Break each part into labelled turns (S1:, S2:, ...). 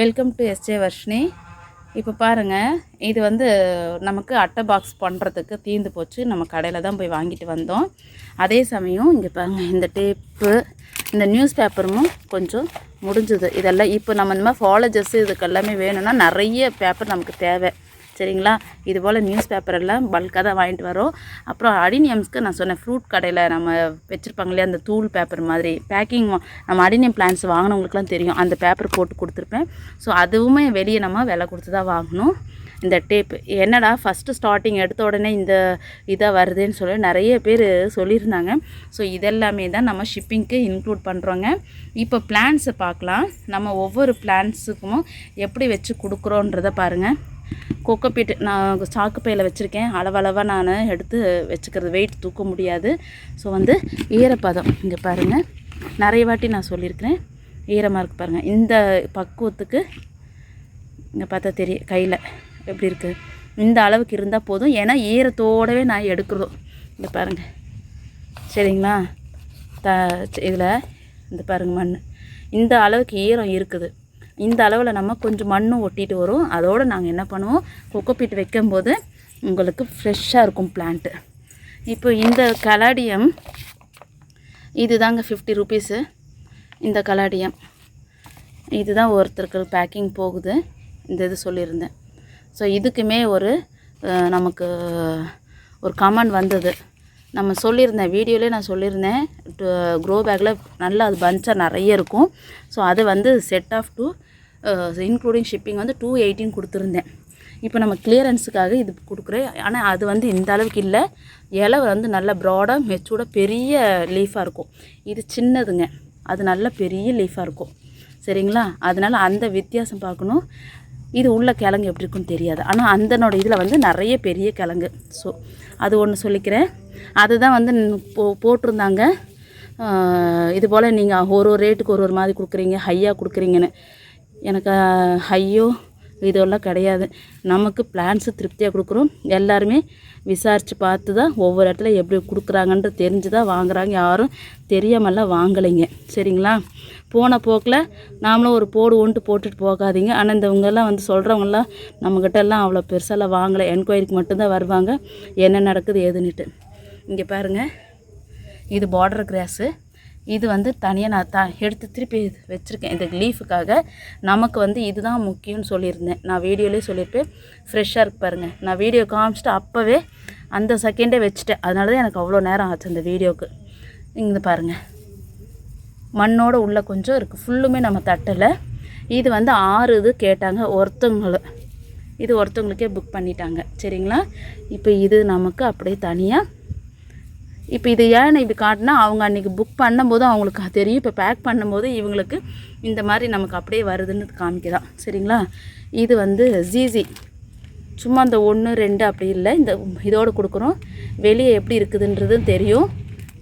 S1: Welcome to SJ Varshini இப்போ பாருங்கள் இது வந்து நமக்கு அட்டை பாக்ஸ் பண்ணுறதுக்கு தீர்ந்து போச்சு. நம்ம கடையில் தான் போய் வாங்கிட்டு வந்தோம். அதே சமயம் இங்கே பாருங்கள் இந்த டேப்பு இந்த நியூஸ் பேப்பரும் கொஞ்சம் முடிஞ்சுது. இதெல்லாம் இப்போ நம்ம இந்த மாதிரி ஃபாலஜஸ் இதுக்கு எல்லாமே வேணும்னா நிறைய பேப்பர் நமக்கு தேவை. சரிங்களா? இது போல் நியூஸ் பேப்பர் எல்லாம் பல்காக தான் வாங்கிட்டு வரோம். அப்புறம் அடினியம்ஸ்க்கு நான் சொன்னேன் ஃப்ரூட் கடையில் நம்ம வச்சுருப்பாங்க இல்லையா அந்த தூள் பேப்பர் மாதிரி. பேக்கிங் நம்ம அடினியம் பிளான்ஸ் வாங்கினவங்களுக்குலாம் தெரியும். அந்த பேப்பர் போட்டு கொடுத்துருப்பேன். ஸோ அதுவுமே வெளியே நம்ம விலை கொடுத்து தான் வாங்கணும். இந்த டேப் என்னடா ஃபஸ்ட்டு ஸ்டார்டிங் எடுத்த உடனே இந்த இதாக வருதுன்னு சொல்லி நிறைய பேர் சொல்லியிருந்தாங்க. ஸோ இதெல்லாமே தான் நம்ம ஷிப்பிங்க்கு இன்க்ளூட் பண்ணுறோங்க இப்போ பிளான்ஸை பார்க்கலாம். நம்ம ஒவ்வொரு பிளான்ஸுக்கும் எப்படி வச்சு கொடுக்குறோன்றதை பாருங்கள் கொக்கப்பீட்டு நான் சாக்கு பையில் வச்சுருக்கேன். அளவளவாக நான் எடுத்து வச்சுக்கிறது. வெயிட் தூக்க முடியாது. ஸோ வந்து ஈரப்பதம். இங்கே பாருங்கள் நிறைய வாட்டி நான் சொல்லியிருக்கிறேன். ஈரமாக இருக்குது பாருங்கள் இந்த பக்குவத்துக்கு இங்கே பார்த்தா தெரியும் கையில் எப்படி இருக்குது இந்த அளவுக்கு இருந்தால் போதும். ஏன்னா ஈரத்தோடவே நான் எடுக்கிறதும் இங்கே பாருங்கள் சரிங்களா? த இதில் இந்த பாருங்கள் மண் இந்த அளவுக்கு ஈரம் இருக்குது. இந்த அளவில் நம்ம கொஞ்சம் மண்ணும் ஒட்டிட்டு வரும். அதோடு நாங்கள் என்ன பண்ணுவோம்? கொக்கோபீட் வைக்கும்போது உங்களுக்கு ஃப்ரெஷ்ஷாக இருக்கும் பிளான்ட்டு இப்போ இந்த கலாடியம் இது தாங்க ஃபிஃப்டி ருபீஸு இந்த கலாடியம் இதுதான் ஒருத்தருக்கு பேக்கிங் போகுது. இந்த இது சொல்லியிருந்தேன். ஸோ இதுக்குமே ஒரு நமக்கு ஒரு கமெண்ட் வந்தது. நம்ம சொல்லியிருந்தேன் வீடியோலேயே நான் சொல்லியிருந்தேன் க்ரோ பேக்கில் நல்லா அது பஞ்சாக நிறைய இருக்கும். ஸோ அது வந்து set of two including shipping வந்து டூ எயிட்டின் கொடுத்துருந்தேன். இப்போ நம்ம கிளியரன்ஸுக்காக இது கொடுக்குறேன். ஆனால் அது வந்து இந்த அளவுக்கு இல்லை. இலை வந்து நல்ல ப்ராடாக மெச்சூர்டாக பெரிய லீஃபாக இருக்கும். இது சின்னதுங்க. அது நல்ல பெரிய லீஃபாக இருக்கும். சரிங்களா? அதனால் அந்த வித்தியாசம் பார்க்கணும். இது உள்ள கிழங்கு எப்படி இருக்குன்னு தெரியாது. ஆனால் அந்தனோட இதில் வந்து நிறைய பெரிய கிழங்கு. ஸோ அது ஒன்று சொல்லிக்கிறேன். அதுதான் வந்து போ போட்டிருந்தாங்க. இது போல் நீங்கள் ஒரு ஒரு ரேட்டுக்கு ஒரு ஒரு மாதிரி கொடுக்குறீங்க. ஹையாக கொடுக்குறீங்கன்னு. எனக்கு ஹையோ இதெல்லாம் கிடையாது. நமக்கு பிளான்ஸு திருப்தியாக கொடுக்குறோம். எல்லாருமே விசாரித்து பார்த்து தான் ஒவ்வொரு இடத்துல எப்படி கொடுக்குறாங்கன்ற தெரிஞ்சு தான் வாங்குறாங்க. யாரும் தெரியாமல்லாம் வாங்கலைங்க. சரிங்களா? போன போக்கில் நாமளும் ஒரு போடு ஒன்ட்டு போட்டுட்டு போகாதீங்க. ஆனால் இந்தவங்கெல்லாம் வந்து சொல்கிறவங்களாம் நம்மக்கிட்ட எல்லாம் அவ்வளோ பெருசாலாம் வாங்கலை. என்கொயரிக்கு மட்டும்தான் வருவாங்க. என்ன நடக்குது ஏதுன்னுட்டு இங்கே பாருங்கள் இது பார்டர் கிராஸு இது வந்து தனியாக நான் த எடுத்து திருப்பி வச்சுருக்கேன். இந்த லீஃபுக்காக நமக்கு வந்து இதுதான் முக்கியம்னு சொல்லியிருந்தேன். நான் வீடியோலேயே சொல்லியிருப்பேன் ஃப்ரெஷ்ஷாக இருக்கு பாருங்கள் நான் வீடியோ காமிச்சிட்டு அப்போவே அந்த செகண்டே வச்சுட்டேன். அதனால தான் எனக்கு அவ்வளோ நேரம் ஆச்சு அந்த வீடியோவுக்கு இங்கே பாருங்கள் மண்ணோட உள்ளே கொஞ்சம் இருக்குது ஃபுல்லுமே நம்ம தட்டலை. இது வந்து ஆறு இது கேட்டாங்க ஒருத்தவங்களும் இது ஒருத்தவங்களுக்கே புக் பண்ணிட்டாங்க. சரிங்களா? இப்போ இது நமக்கு அப்படியே தனியாக இப்போ இது ஏன் இப்படி காட்டினா அவங்க அன்றைக்கி புக் பண்ணும்போது அவங்களுக்கு தெரியும். இப்போ பேக் பண்ணும்போது இவங்களுக்கு இந்த மாதிரி நமக்கு அப்படியே வருதுன்னு காமிக்கலாம் சரிங்களா? இது வந்து ஜிசி சும்மா இந்த ஒன்று ரெண்டு அப்படி இல்லை. இந்த இதோடு கொடுக்குறோம். வெளியே எப்படி இருக்குதுன்றதும் தெரியும்.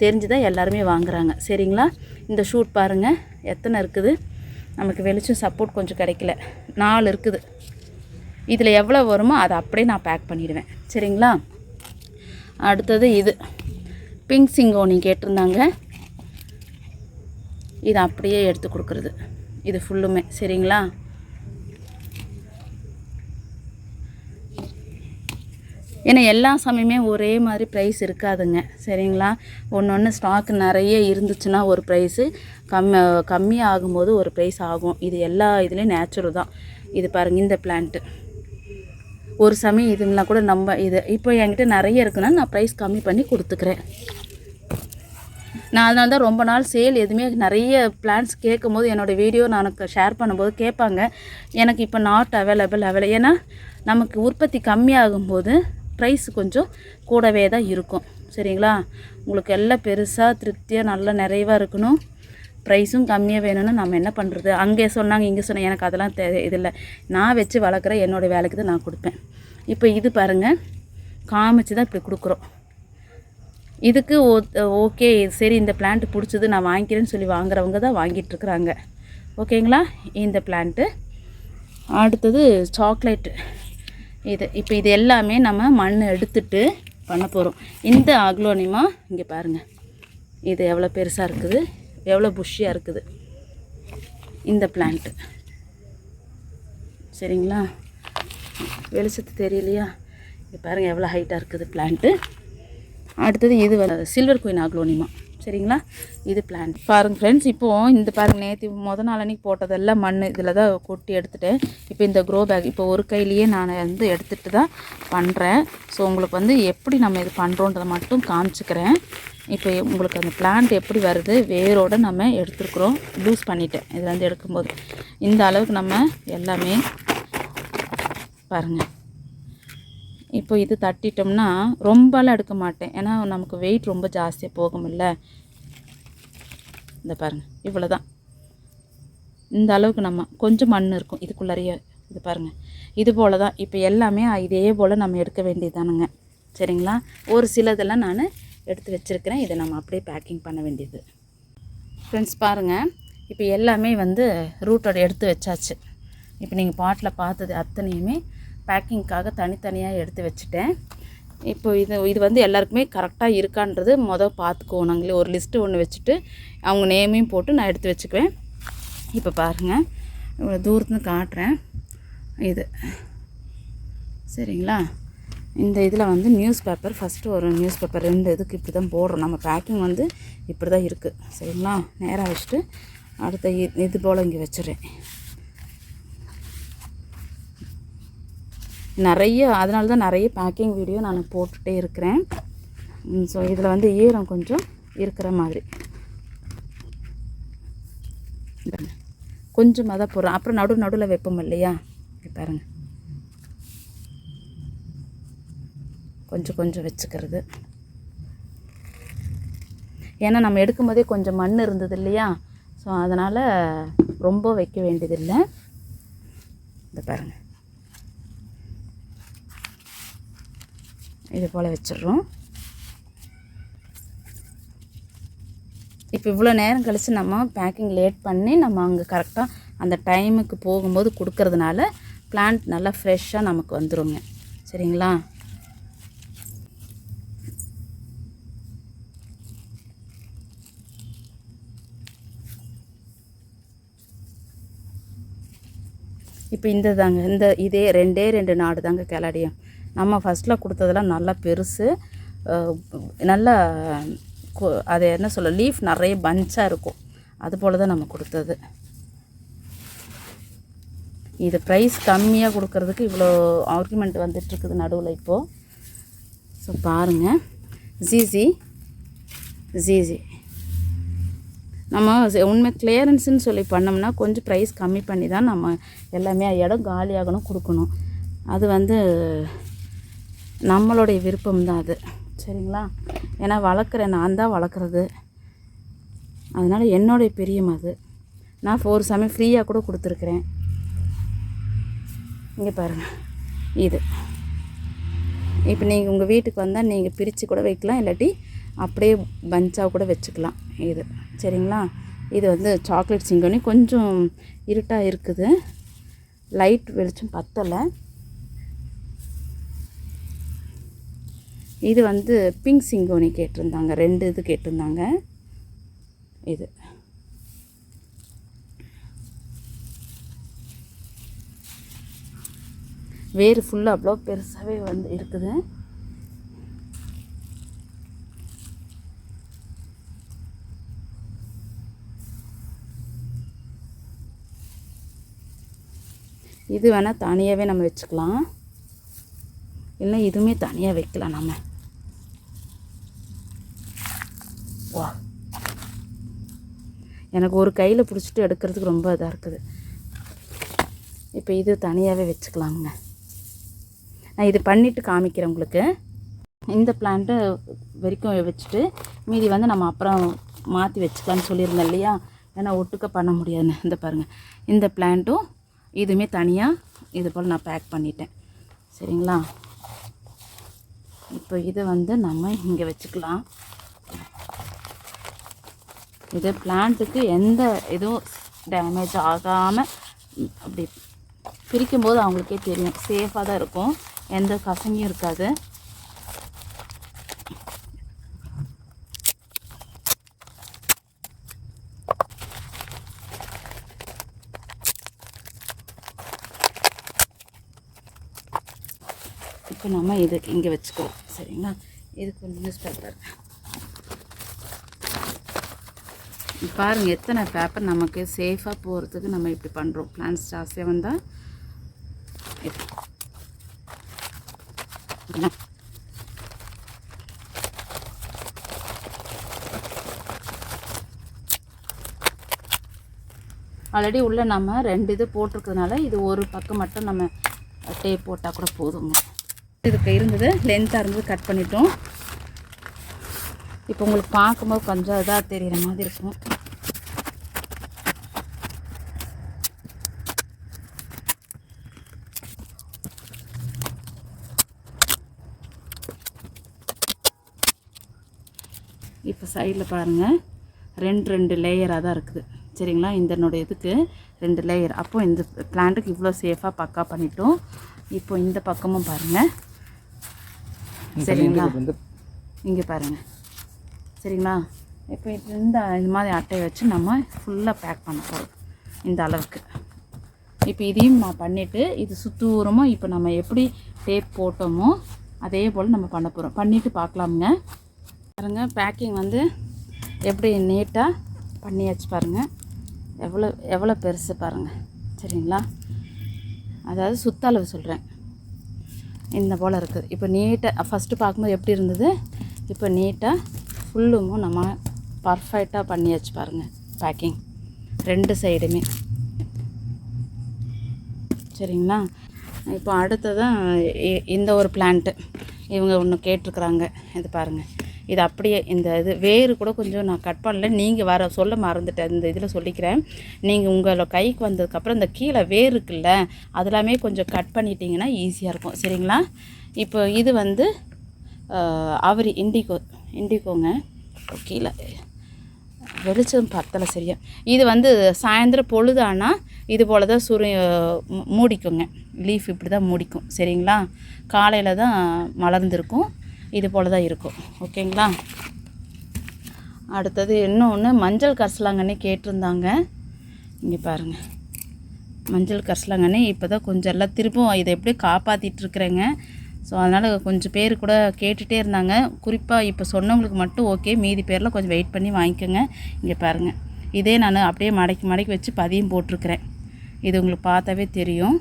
S1: தெரிஞ்சு தான் எல்லாருமே வாங்குறாங்க. சரிங்களா? இந்த ஷூட் பாருங்கள் எத்தனை இருக்குது? நமக்கு வெளிச்சம் சப்போர்ட் கொஞ்சம் கிடைக்கல. நாலு இருக்குது. இதில் எவ்வளோ வருமோ அதை அப்படியே நான் பேக் பண்ணிடுவேன். சரிங்களா? அடுத்தது இது. பிங்க் சிங்கோனி கேட்டிருந்தாங்க. இது அப்படியே எடுத்து கொடுக்குறது. இது ஃபுல்லுமே சரிங்களா? ஏன்னா எல்லா சமயமே ஒரே மாதிரி ப்ரைஸ் இருக்காதுங்க. சரிங்களா? ஒன்று ஒன்று ஸ்டாக் நிறைய இருந்துச்சுன்னா ஒரு ப்ரைஸு கம்மி கம்மியாக ஆகும்போது ஒரு ப்ரைஸ் ஆகும். இது எல்லா இதுலேயும் நேச்சுரல் தான். இது பாருங்கள் இந்த பிளான்ட்டு ஒரு சமயம் இதுங்களாம் கூட நம்ம இது இப்போ என்கிட்ட நிறைய இருக்குன்னா நான் ப்ரைஸ் கம்மி பண்ணி கொடுத்துக்கிறேன். நான் அதனால தான் ரொம்ப நாள் சேல் எதுவுமே நிறைய பிளான்ஸ் கேட்கும் போது என்னோடய வீடியோ நான் ஷேர் பண்ணும்போது கேட்பாங்க. எனக்கு இப்போ நாட் அவைலபிள் அவைல ஏன்னா நமக்கு உற்பத்தி கம்மியாகும்போது ப்ரைஸ் கொஞ்சம் கூடவே தான் இருக்கும். சரிங்களா? உங்களுக்கு எல்லாம் பெருசாக திருப்தியாக நல்லா நிறைவாக இருக்கணும். ப்ரைஸும் கம்மியாக வேணும்னு நம்ம என்ன பண்ணுறது அங்கே சொன்னாங்க இங்கே சொன்னாங்க. எனக்கு அதெல்லாம் தே இதில்லை நான் வச்சு வளர்க்குற என்னோடய வேலைக்கு தான் நான் கொடுப்பேன். இப்போ இது பாருங்கள் காமிச்சு தான் இப்படி கொடுக்குறோம். இதுக்கு ஓ ஓகே சரி இந்த பிளான்ட் பிடிச்சது நான் வாங்கிக்கிறேன்னு சொல்லி வாங்குறவங்க தான் வாங்கிட்டுருக்குறாங்க. ஓகேங்களா? இந்த பிளான்ட்டு அடுத்தது சாக்லேட்டு இது இப்போ இது எல்லாமே நம்ம மண் எடுத்துட்டு பண்ண போகிறோம் இந்த ஆக்லோனிமா இங்கே பாருங்கள் இது எவ்வளோ பெருசாக இருக்குது? எவ்வளோ புஷ்ஷியாக இருக்குது? இந்த பிளான்ட்டு சரிங்களா? வெளிச்சத்து தெரியலையா? இங்கே பாருங்கள் எவ்வளோ ஹைட்டாக இருக்குது பிளான்ட்டு அடுத்தது இது வந்து சில்வர் குயின் ஆக்லோனிமா சரிங்களா? இது பிளான் பாருங்க ஃப்ரெண்ட்ஸ் இப்போது இந்த பாருங்க நேற்று முதல் நாள் அன்னைக்கு போட்டதெல்லாம் மண் இதில் தான் கொட்டி எடுத்துட்டேன். இப்போ இந்த க்ரோ பேக் இப்போ ஒரு கையிலேயே நான் வந்து எடுத்துகிட்டு தான் பண்ணுறேன் ஸோ உங்களுக்கு வந்து எப்படி நம்ம இது பண்ணுறோன்றதை மட்டும் காமிச்சிக்கிறேன். இப்போ உங்களுக்கு அந்த பிளான்ட் எப்படி வருது வேரோடு நம்ம எடுத்துருக்குறோம். லூஸ் பண்ணிட்டேன் இதில் வந்து எடுக்கும்போது. இந்த அளவுக்கு நம்ம எல்லாமே பாருங்கள் இப்போ இது தட்டிட்டோம்னா ரொம்பலாம் எடுக்க மாட்டேன். ஏன்னா நமக்கு வெயிட் ரொம்ப ஜாஸ்தியாக போகும்ல. இந்த பாருங்கள் இவ்வளோ தான் இந்த அளவுக்கு நம்ம கொஞ்சம் மண் இருக்கும். இதுக்குள்ளாரையே இது பாருங்கள் இது போல் தான் இப்போ எல்லாமே இதே போல் நம்ம எடுக்க வேண்டியதானுங்க சரிங்களா? ஒரு சிலதெல்லாம் நான் எடுத்து வச்சுருக்கிறேன். இதை நம்ம அப்படியே பேக்கிங் பண்ண வேண்டியது. ஃப்ரெண்ட்ஸ் பாருங்கள் இப்போ எல்லாமே வந்து ரூட்டோட எடுத்து வச்சாச்சு. இப்போ நீங்கள் பாட்டில் பார்த்தது அத்தனையுமே பேக்கிங்க்காக தனித்தனியாக எடுத்து வச்சுட்டேன். இப்போ இது இது வந்து எல்லாருக்குமே கரெக்டாக இருக்கான்றது மொதல் பார்த்துக்குவோம் நாங்களே ஒரு லிஸ்ட்டு ஒன்று வச்சுட்டு அவங்க நேமையும் போட்டு நான் எடுத்து வச்சுக்குவேன். இப்போ பாருங்கள் இவ்வளோ தூரத்துன்னு காட்டுறேன். இது. சரிங்களா? இந்த இதில் வந்து நியூஸ் பேப்பர் ஃபஸ்ட்டு ஒரு நியூஸ் பேப்பர் ரெண்டு இதுக்கு இப்படி தான் போடுறோம். நம்ம பேக்கிங் வந்து இப்படி தான் இருக்குது சரிங்களா? நேராக வச்சுட்டு அடுத்த இது போல் இங்கே வச்சுறேன் நிறைய அதனால தான் நிறைய பேக்கிங் வீடியோ நான் போட்டுகிட்டே இருக்கிறேன். ஸோ இதில் வந்து ஈரம் கொஞ்சம் இருக்கிற மாதிரி. கொஞ்சமாக தான் போடுறேன். அப்புறம் நடு நடுவில் வைப்போம் இல்லையா? பாருங்கள் பாருங்க. கொஞ்சம் கொஞ்சம் வச்சுக்கிறது. ஏன்னா நம்ம எடுக்கும்போதே கொஞ்சம் மண் இருந்தது இல்லையா? ஸோ அதனால் ரொம்ப வைக்க வேண்டியதில்லை. இந்த பாருங்கள் இது போல் வச்சிடுறோம். இப்போ இவ்வளோ நேரம் கழித்து நம்ம பேக்கிங் லேட் பண்ணி நம்ம அங்கே கரெக்டாக அந்த டைமுக்கு போகும்போது கொடுக்கறதுனால பிளான்ட் நல்லா ஃப்ரெஷ்ஷாக நமக்கு வந்துருங்க. சரிங்களா? இப்போ இந்த தாங்க இந்த இதே ரெண்டே ரெண்டு நாடு தாங்க கிளடியும் நம்ம ஃபஸ்ட்டில் கொடுத்ததெல்லாம் நல்லா பெருசு நல்லா அது என்ன சொல்ல லீஃப் நிறைய பஞ்சாக இருக்கும். அது போல் தான் நம்ம கொடுத்தது. இது ப்ரைஸ் கம்மியாக கொடுக்கறதுக்கு இவ்வளோ ஆர்குமெண்ட் வந்துட்டுருக்குது நடுவில் இப்போது ஸோ பாருங்கள் ஜிசி ஜிசி நம்ம உண்மை கிளியரன்ஸுன்னு சொல்லி பண்ணோம்னா கொஞ்சம் ப்ரைஸ் கம்மி பண்ணி தான் நம்ம எல்லாமே இடம் காலியாகணும் கொடுக்கணும். அது வந்து நம்மளுடைய விருப்பம் தான் அது. சரிங்களா? ஏன்னா வளர்க்குறேன் நான் தான் வளர்க்குறது. அதனால் என்னுடைய பிரியம் அது. நான் ஃபோர் சமயம் ஃப்ரீயாக கூட கொடுத்துருக்குறேன். இங்கே பாருங்கள் இது. இப்போ நீங்கள் உங்கள் வீட்டுக்கு வந்தால் நீங்கள் பிரித்து கூட வைக்கலாம் இல்லாட்டி அப்படியே பஞ்சாக கூட வச்சுக்கலாம். இது. சரிங்களா? இது வந்து சாக்லேட் சிங்கோனி. கொஞ்சம் இருட்டாக இருக்குது. லைட் வெளிச்சம் பத்தலை. இது வந்து பிங்க் சிங்கோனி கேட்டிருந்தாங்க. ரெண்டு இது கேட்டிருந்தாங்க. இது. வேறு ஃபுல்லாக அவ்வளோ பெருசாகவே வந்து இருக்குது. இது வேணால் தனியாகவே நம்ம வச்சுக்கலாம். இல்லை இதுவுமே தனியாக வைக்கலாம் நம்ம எனக்கு ஒரு கையில் பிடிச்சிட்டு எடுக்கிறதுக்கு ரொம்ப இதாக இருக்குது. இப்போ இது தனியாகவே வச்சுக்கலாமுங்க. நான் இது பண்ணிவிட்டு காமிக்கிறேன் உங்களுக்கு. இந்த பிளான்ட்டு வரைக்கும் வச்சுட்டு மீதி வந்து நம்ம அப்புறம் மாற்றி வச்சுக்கலான்னு சொல்லியிருந்தேன் இல்லையா? ஏன்னா ஒட்டுக்க பண்ண முடியாதுன்னு. இந்த பாருங்கள் இந்த பிளான்ட்டும் இதுவுமே தனியாக இது போல் நான் பேக் பண்ணிட்டேன். சரிங்களா? இப்போ இதை வந்து நம்ம இங்கே வச்சுக்கலாம். இது பிளான்ட்டுக்கு எந்த இதுவும் டேமேஜ் ஆகாமல் அப்படி பிரிக்கும்போது அவங்களுக்கே தெரியும். சேஃபாக தான் இருக்கும். எந்த கசங்கியும் இருக்காது. இப்போ நம்ம இது இங்கே வச்சுக்கலாம் சரிங்களா? இதுக்கு நியூஸ் பேப்பர் பாருங்கள் எத்தனை பேப்பர் நமக்கு சேஃபாக போகிறதுக்கு நம்ம இப்படி பண்ணுறோம் பிளான்ஸ் ஜாஸ்தியாக வந்தால் ஆல்ரெடி உள்ள நம்ம ரெண்டு இது போட்டிருக்கிறதுனால இது ஒரு பக்கம் மட்டும் நம்ம டேப் போட்டால் கூட போதும் இதுக்கு இருந்தது லென்த்தாக இருந்தது கட் பண்ணிட்டோம். இப்போ உங்களுக்கு பார்க்கும்போது கொஞ்சம் இதாக தெரிகிற மாதிரி இருக்கும். இப்போ சைடில் பாருங்கள் ரெண்டு ரெண்டு லேயராக தான் இருக்குது. சரிங்களா? இதனோட இதுக்கு ரெண்டு லேயர் அப்போ இந்த பிளான்ட்டுக்கு இவ்வளோ சேஃபாக பக்கா பண்ணிட்டோம். இப்போ இந்த பக்கமும் பாருங்கள் சரிங்களா? இங்கே பாருங்கள் சரிங்களா? இப்போ இந்த இது மாதிரி அட்டையை வச்சு நம்ம ஃபுல்லாக பேக் பண்ண போகிறோம் இந்த அளவுக்கு. இப்போ இதையும் நான் பண்ணிவிட்டு இது சுத்தூரமாக இப்போ நம்ம எப்படி டேப் போட்டோமோ அதே போல் நம்ம பண்ண போகிறோம் பண்ணிவிட்டு பார்க்கலாமுங்க. பாருங்க பேக்கிங் வந்து எப்படி நீட்டாக பண்ணியாச்சு பாருங்கள் எவ்வளோ எவ்வளோ பெருசு பாருங்கள் சரிங்களா? அதாவது சுத்த அளவு சொல்கிறேன் இந்த போல் இருக்குது. இப்போ நீட்டாக ஃபஸ்ட்டு பார்க்கும்போது எப்படி இருந்தது? இப்போ நீட்டாக ஃபுல்லும் நம்ம பர்ஃபெக்டாக பண்ணியாச்சு பாருங்கள் பேக்கிங் ரெண்டு சைடுமே சரிங்களா? இப்போ அடுத்ததான் இந்த ஒரு பிளான்ட்டு இவங்க ஒன்று கேட்டிருக்குறாங்க. இது பாருங்கள் இது அப்படியே இந்த இது வேறு கூட கொஞ்சம் நான் கட் பண்ணல. நீங்கள் வர சொல்ல மறந்துட்டேன். இந்த இதில் சொல்லிக்கிறேன். நீங்கள் உங்களோட கைக்கு வந்ததுக்கப்புறம் இந்த கீழே வேர் இருக்குல்ல அதெல்லாமே கொஞ்சம் கட் பண்ணிட்டீங்கன்னா ஈஸியாக இருக்கும். சரிங்களா? இப்போ இது வந்து அவரி இண்டிகோ இண்டிகோங்க. கீழே. வெளிச்சம் பத்தலை சரியா. இது வந்து சாயந்தரம் பொழுதானா? இது போல் தான் சுரு மூடிக்குங்க. லீஃப் இப்படி தான் மூடிக்கும். சரிங்களா? காலையில் தான் மலர்ந்துருக்கும். இது போல் தான் இருக்கும். ஓகேங்களா? அடுத்தது இன்னொன்று மஞ்சள் கரிசலாங்கண்ணி கேட்டிருந்தாங்க. இங்கே பாருங்கள் மஞ்சள் கரிசலாங்கண்ணி இப்போ தான் கொஞ்சம் எல்லாம் திரும்பவும் இதை எப்படி காப்பாற்றிட்டுருக்குறேங்க ஸோ அதனால் கொஞ்சம் பேர் கூட கேட்டுகிட்டே இருந்தாங்க. குறிப்பாக இப்போ சொன்னவங்களுக்கு மட்டும் ஓகே மீதி பேரில் கொஞ்சம் வெயிட் பண்ணி வாங்கிக்கோங்க. இங்கே பாருங்கள் இதே நான் அப்படியே மடக்கி மடக்கி வச்சு பதியம் போட்டிருக்கிறேன். இது உங்களுக்கு பார்த்தாவே தெரியும்.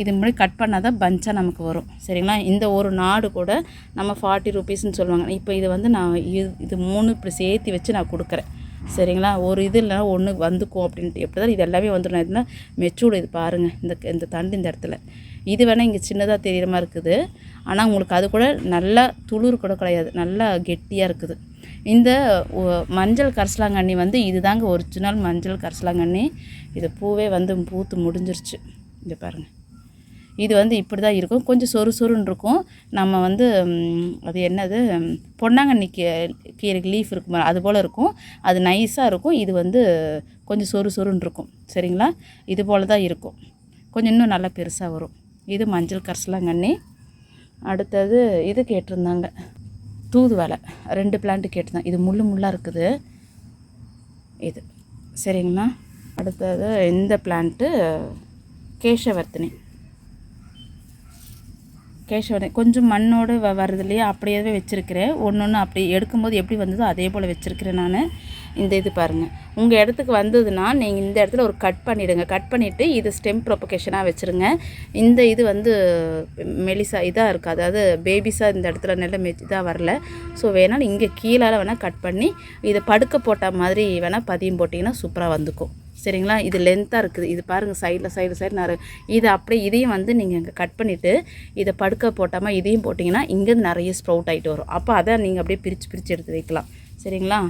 S1: இது முன்னாடி கட் பண்ணால் தான் பஞ்சாக நமக்கு வரும். சரிங்களா? இந்த ஒரு நாடு கூட நம்ம ஃபார்ட்டி ருபீஸ்ன்னு சொல்லுவாங்க. இப்போ இது வந்து நான் இது இது மூணு இப்படி சேர்த்து வச்சு நான் கொடுக்குறேன். சரிங்களா? ஒரு இது இல்லைனா ஒன்று வந்துக்கும் அப்படின்ட்டு. எப்படி தான் இது எல்லாமே வந்துடும் இதுனா மெச்சூர்டு இது பாருங்கள் இந்த இந்த தண்டு இந்த இடத்துல. இது வேணால் இங்கே சின்னதாக தெரிகிற மாதிரி இருக்குது. ஆனால் உங்களுக்கு அது கூட நல்லா துளிர் கூட கிடையாது. நல்லா கெட்டியாக இருக்குது. இந்த ஒ- மஞ்சள் கரசலாங்கண்ணி வந்து இதுதாங்க ஒரிஜினல் மஞ்சள் கரசலாங்கண்ணி. இது பூவே வந்து பூத்து முடிஞ்சிருச்சு. இங்கே பாருங்கள் இது வந்து இப்படி தான் இருக்கும். கொஞ்சம் சொறு சொருன்னு இருக்கும். நம்ம வந்து அது என்னது? பொன்னாங்கண்ணி கீ கீரை லீஃப் இருக்கும் அது போல் இருக்கும். அது நைஸாக இருக்கும். இது வந்து கொஞ்சம் சொறு சொருன்னு இருக்கும். சரிங்களா? இது போல் தான் இருக்கும். கொஞ்சம் இன்னும் நல்லா பெருசாக வரும். இது மஞ்சள் கரிசலாங்கண்ணி அடுத்தது இது கேட்டிருந்தாங்க. தூதுவலை ரெண்டு பிளான்ட்டு கேட்டிருந்தாங்க. இது முள்ளு முள்ளாக இருக்குது. இது. சரிங்களா? அடுத்தது இந்த பிளான்ட்டு கேசவர்த்தினி. கேஷவர்த்தினி கொஞ்சம் மண்ணோடு வ வருது இல்லையா? அப்படியே வச்சுருக்கிறேன். ஒன்று ஒன்று அப்படி எடுக்கும்போது எப்படி வந்ததோ அதே போல் வச்சுருக்கிறேன் நான். இந்த இது பாருங்கள் உங்கள் இடத்துக்கு வந்ததுன்னா நீங்கள் இந்த இடத்துல ஒரு கட் பண்ணிவிடுங்க கட் பண்ணிவிட்டு இது ஸ்டெம் ப்ரொபகேஷனாக வச்சுருங்க. இந்த இது வந்து மெலிசா இதாக இருக்குது அதாவது பேபிஸாக இந்த இடத்துல நல்ல மெ இதாக வரல. ஸோ வேணாலும் இங்கே கீழால் வேணால் கட் பண்ணி இதை படுக்க போட்ட மாதிரி வேணால் பதியம் போட்டிங்கன்னா சூப்பராக வந்துக்கும். சரிங்களா? இது லென்த்தாக இருக்குது. இது பாருங்கள் சைடில் சைடு சைடு நிறைய. இது அப்படியே இதையும் வந்து நீங்கள் இங்கே கட் பண்ணிவிட்டு இதை படுக்க போட்டாமல் இதையும் போட்டிங்கன்னா இங்கேருந்து நிறைய ஸ்ப்ரவுட் ஆகிட்டு வரும். அப்போ அதை நீங்கள் அப்படியே பிரித்து பிரித்து எடுத்து வைக்கலாம். சரிங்களா?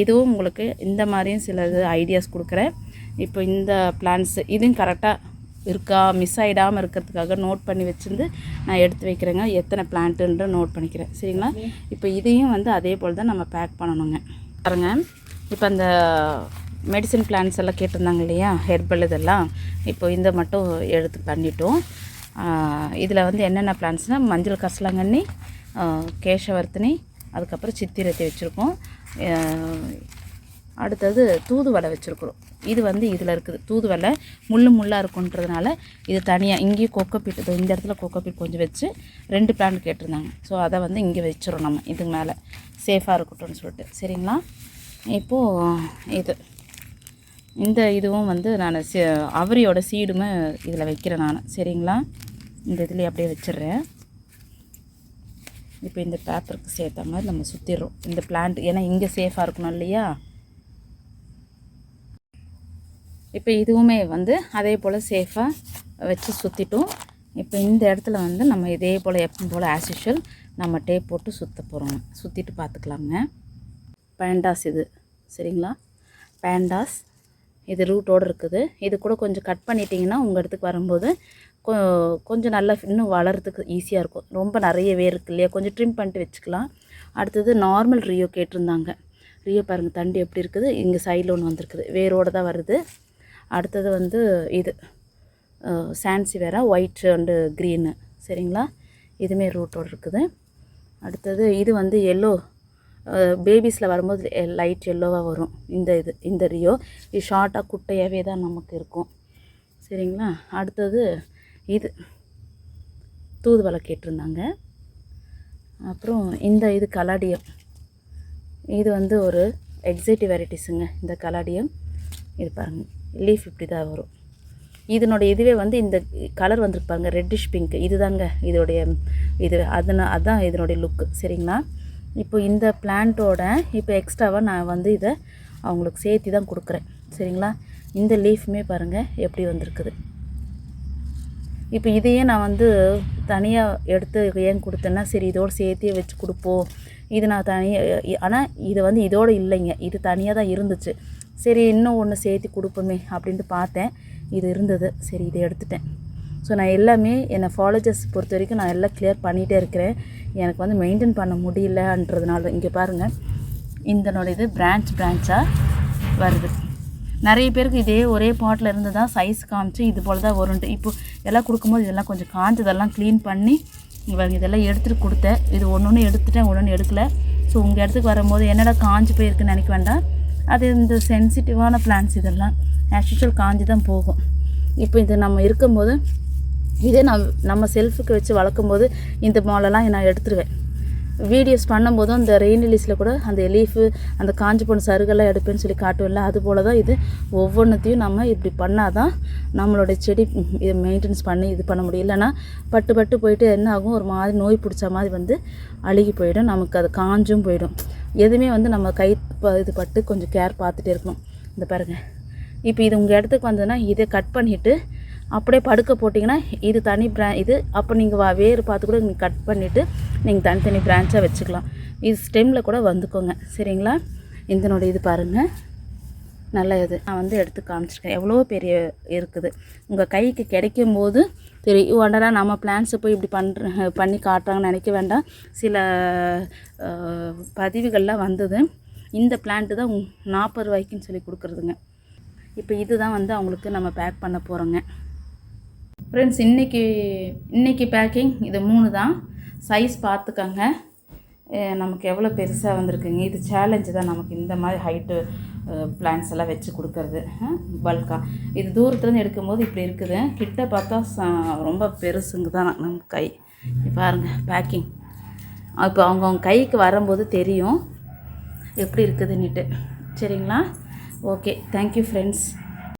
S1: இதுவும் உங்களுக்கு இந்த மாதிரியும் சில இது ஐடியாஸ் கொடுக்குறேன். இப்போ இந்த பிளான்ஸ் இதுவும் கரெக்டாக இருக்கா? மிஸ் ஆகிடாமல் இருக்கிறதுக்காக நோட் பண்ணி வச்சுருந்து நான் எடுத்து வைக்கிறேங்க. எத்தனை பிளான்ட்டுன்ற நோட் பண்ணிக்கிறேன். சரிங்களா? இப்போ இதையும் வந்து அதே போல் தான் நம்ம பேக் பண்ணணுங்க. பாருங்க. இப்போ அந்த மெடிசன் பிளான்ஸ் எல்லாம் கேட்டிருந்தாங்க இல்லையா? ஹெர்பல் இதெல்லாம். இப்போ இந்த மட்டும் எடுத்து பண்ணிட்டோம். இதில் வந்து என்னென்ன பிளான்ஸ்னால் மஞ்சள் கசலாங்கண்ணி கேசவர்த்தினி அதுக்கப்புறம் சித்திரத்தை வச்சுருக்கோம். அடுத்தது தூதுவலை வச்சுருக்குறோம். இது வந்து இதில் இருக்குது. தூதுவலை முள் முள்ளாக இருக்குன்றதுனால இது தனியாக இங்கேயும் கொக்கோப்பீட் இந்த இடத்துல கொக்கோப்பீட் கொஞ்சம் வச்சு ரெண்டு பிளான்ட் கேட்டிருந்தாங்க. ஸோ அதை வந்து இங்கே வச்சிடும் நம்ம. இதுக்கு மேலே சேஃபாக இருக்கட்டும்னு சொல்லிட்டு. சரிங்களா? இப்போது இது. இந்த இதுவும் வந்து நான் அவரியோட சீடுமே இதில் வைக்கிறேன் நான். சரிங்களா? இந்த இதுலேயே அப்படியே வச்சிடுறேன். இப்போ இந்த பேப்பருக்கு சேர்த்த மாதிரி நம்ம சுற்றிடுறோம் இந்த பிளான்ட் ஏன்னா இங்கே சேஃபாக இருக்கணும் இல்லையா? இப்போ இதுவுமே வந்து அதே போல் சேஃபாக வச்சு சுற்றிட்டோம் இப்போ இந்த இடத்துல வந்து நம்ம இதே போல் எப்பவும் போல் ஆஸ் யூஷுவல் நம்ம டேப் போட்டு சுற்ற போகிறோம் சுற்றிட்டு பார்த்துக்கலாங்க. பேண்டாஸ் இது. சரிங்களா? பேண்டாஸ் இது ரூட்டோடு இருக்குது. இது கூட கொஞ்சம் கட் பண்ணிட்டீங்கன்னா உங்கள் இடத்துக்கு வரும்போது கொஞ்சம் நல்லா இன்னும் வளர்கிறதுக்கு ஈஸியாக இருக்கும். ரொம்ப நிறைய வேர் இருக்கு இல்லையா? கொஞ்சம் ட்ரிம் பண்ணிட்டு வச்சுக்கலாம். அடுத்தது நார்மல் ரியோ கேட்டிருந்தாங்க. ரியோ பாருங்கள் தண்டு எப்படி இருக்குது? இங்கே சைடில் ஒன்று வந்திருக்குது. வேரோடு தான் வருது. அடுத்தது வந்து இது சான்சி வேற ஒயிட் அண்டு க்ரீனு சரிங்களா? இதுவுமே ரூட்டோடு இருக்குது. அடுத்தது இது வந்து எல்லோ பேபிஸில் வரும்போது லைட் எல்லோவாக வரும். இந்த இது இந்த ரியோ இது ஷார்ட்டாக குட்டையாகவே தான் நமக்கு இருக்கும். சரிங்களா? அடுத்தது இது தூதுவளை கேட்டிருந்தாங்க. அப்புறம் இந்த இது கலாடியம். இது வந்து ஒரு எக்ஸைட்டிவ் வெரைட்டிஸுங்க இந்த கலாடியம். இது பாருங்கள் லீஃப் இப்படி தான் வரும். இதனுடைய இதுவே வந்து இந்த கலர் வந்துருக்கு பாருங்கள் ரெட்டிஷ் பிங்க் இதுதாங்க இதோடைய இது. அதனா அதுதான் இதனுடைய லுக்கு சரிங்களா? இப்போ இந்த பிளான்ட்டோட இப்போ எக்ஸ்ட்ராவாக நான் வந்து இதை அவங்களுக்கு சேர்த்து தான் கொடுக்குறேன். சரிங்களா? இந்த லீஃப்மே பாருங்கள் எப்படி வந்திருக்குது. இப்போ இதையே நான் வந்து தனியாக எடுத்து ஏன் கொடுத்தேன்னா சரி இதோடு சேர்த்தே வச்சு கொடுப்போம். இது நான் தனியாக ஆனால் இது வந்து இதோடு இல்லைங்க. இது தனியாக தான் இருந்துச்சு. சரி இன்னும் ஒன்று சேர்த்து கொடுப்போமே அப்படின்ட்டு பார்த்தேன். இது இருந்தது. சரி இதை எடுத்துட்டேன். ஸோ நான் எல்லாமே என்னை ஃபாலோஜர்ஸ் பொறுத்த வரைக்கும் நான் எல்லாம் கிளியர் பண்ணிகிட்டே இருக்கிறேன். எனக்கு வந்து மெயின்டைன் பண்ண முடியலன்றதுனால இங்கே பாருங்கள் இதனோட இது பிரான்ச் பிரான்ச்சாக வருது. நிறைய பேருக்கு இதே ஒரே பாட்டில் இருந்து தான் சைஸ் காமிச்சு இது போல் தான் வரும்ட்டு இப்போ எல்லாம் கொடுக்கும்போது இதெல்லாம் கொஞ்சம் காஞ்சதெல்லாம் க்ளீன் பண்ணி இவங்க இதெல்லாம் எடுத்துகிட்டு கொடுத்தேன் இது ஒன்று ஒன்று எடுத்துட்டேன் ஒன்று ஒன்று எடுக்கலை. ஸோ உங்கள் இடத்துக்கு வரும்போது என்னடா காஞ்சி போயிருக்குன்னு நினைக்க வேண்டாம். அது இந்த சென்சிட்டிவான பிளான்ஸ் இதெல்லாம் ஆக்சுவல் காஞ்சி தான் போகும். இப்போ இது நம்ம இருக்கும்போது இதே நான் நம்ம செல்ஃபுக்கு வச்சு வளர்க்கும்போது இந்த மாலெல்லாம் நான் எடுத்துருவேன். வீடியோஸ் பண்ணும்போதும் அந்த ரெயின் ரிலீஸில் கூட அந்த லீஃபு அந்த காஞ்சி போன சருகெல்லாம் எடுப்பேன்னு சொல்லி காட்டுவேன்ல அது போல் தான் இது ஒவ்வொன்றத்தையும் நம்ம இப்படி பண்ணால் தான் நம்மளோட செடி இதை மெயின்டெனன்ஸ் பண்ணி இது பண்ண முடியும். இல்லைன்னா பட்டு பட்டு போயிட்டு என்ன ஆகும்? ஒரு மாதிரி நோய் பிடிச்ச மாதிரி வந்து அழுகி போயிடும். நமக்கு அது காஞ்சும் போயிடும். எதுவுமே வந்து நம்ம கை இது பட்டு கொஞ்சம் கேர் பார்த்துட்டே இருக்கணும். இந்த பாருங்கள் இப்போ இது உங்கள் இடத்துக்கு வந்ததுன்னா இதை கட் பண்ணிவிட்டு அப்படியே படுக்க போட்டிங்கன்னா இது தனி ப்ரா இது அப்போ நீங்கள் வா வேறு பார்த்து கூட நீங்கள் கட் பண்ணிவிட்டு நீங்கள் தனித்தனி பிரான்ச்சாக வச்சுக்கலாம். இது ஸ்டெம்மில் கூட வந்துக்கோங்க. சரிங்களா? இதனோட இது பாருங்கள் நல்ல இது நான் வந்து எடுத்து காமிச்சிருக்கேன். எவ்வளோ பெரிய இருக்குது. உங்கள் கைக்கு கிடைக்கும் போது தெரியும் உடனே நம்ம பிளான்ஸை போய் இப்படி பண்ணுற பண்ணி காட்டுறாங்கன்னு நினைக்க வேண்டாம். சில பதிவுகள்லாம் வந்தது. இந்த பிளான்ட்டு தான் நாற்பது ரூபாய்க்குன்னு சொல்லி கொடுக்குறதுங்க. இப்போ இதுதான் வந்து அவங்களுக்கு நம்ம பேக் பண்ண போகிறோங்க ஃப்ரெண்ட்ஸ் இன்றைக்கி இன்றைக்கி பேக்கிங் இது மூணு தான் சைஸ் பார்த்துக்கங்க. நமக்கு எவ்வளோ பெருசாக வந்திருக்குங்க. இது சேலஞ்சு தான் நமக்கு இந்த மாதிரி ஹைட்டு பிளான்ஸ் எல்லாம் வச்சு கொடுக்கறது. பல்காக இது தூரத்துலேருந்து எடுக்கும்போது இப்படி இருக்குது. கிட்ட பார்த்தா ரொம்ப பெருசுங்க தான் நம்ம கை. பாருங்கள் பேக்கிங் இப்போ அவங்கவுங்க கைக்கு வரும்போது தெரியும். எப்படி இருக்குதுன்னுட்டு. சரிங்களா? Okay thank you friends